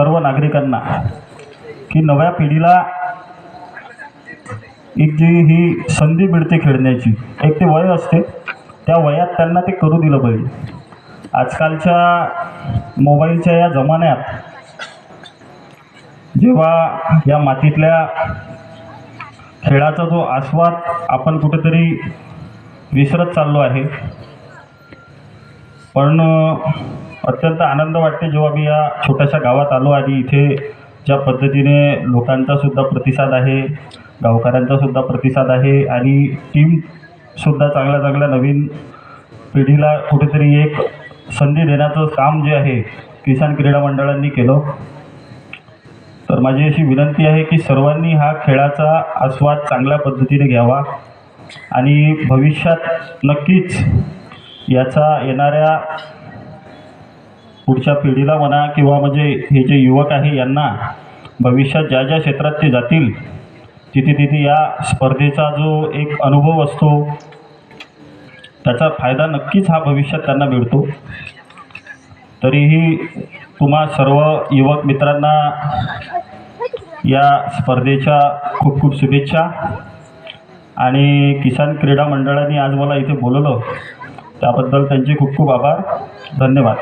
सर्व नागरिकांना की नव्या पिढीला एक जी ही संधी मिळते खेळण्याची एक ते वय असते त्या वयात त्यांना ते करू दिलं पाहिजे. आजकालच्या मोबाईलच्या या जमान्यात जेव्हा या मातीतल्या खेळाचा जो आस्वाद आपण कुठेतरी विसरत चाललो आहे पण अत्यंत आनंद वाटते जेव्हा मी या छोट्याशा गावात आलो आणि इथे ज्या पद्धतीने लोकांचासुद्धा प्रतिसाद आहे गावकऱ्यांचासुद्धा प्रतिसाद आहे आणि टीमसुद्धा चांगल्या चांगल्या नवीन पिढीला कुठेतरी एक संधी देण्याचं काम जे आहे किसान क्रीडा मंडळांनी केलं. तर माझी अशी विनंती आहे की सर्वांनी हा खेळाचा आस्वाद चांगल्या पद्धतीने घ्यावा आणि भविष्यात नक्कीच याचा येणाऱ्या पुढच्या पिढीला म्हणा किंवा म्हणजे हे जे युवक आहे यांना भविष्यात ज्या ज्या क्षेत्रात ते जातील तिथे तिथे या स्पर्धेचा जो एक अनुभव असतो त्याचा फायदा नक्कीच हा भविष्यात त्यांना मिळतो. तरीही तुम्हा सर्व युवक मित्रांना या स्पर्धेच्या खूप खूप शुभेच्छा. आणि किसान क्रीडा मंडळाने आज मला इथे बोलवलं. त्याबद्दल त्यांचे खूप खूप आभार. धन्यवाद.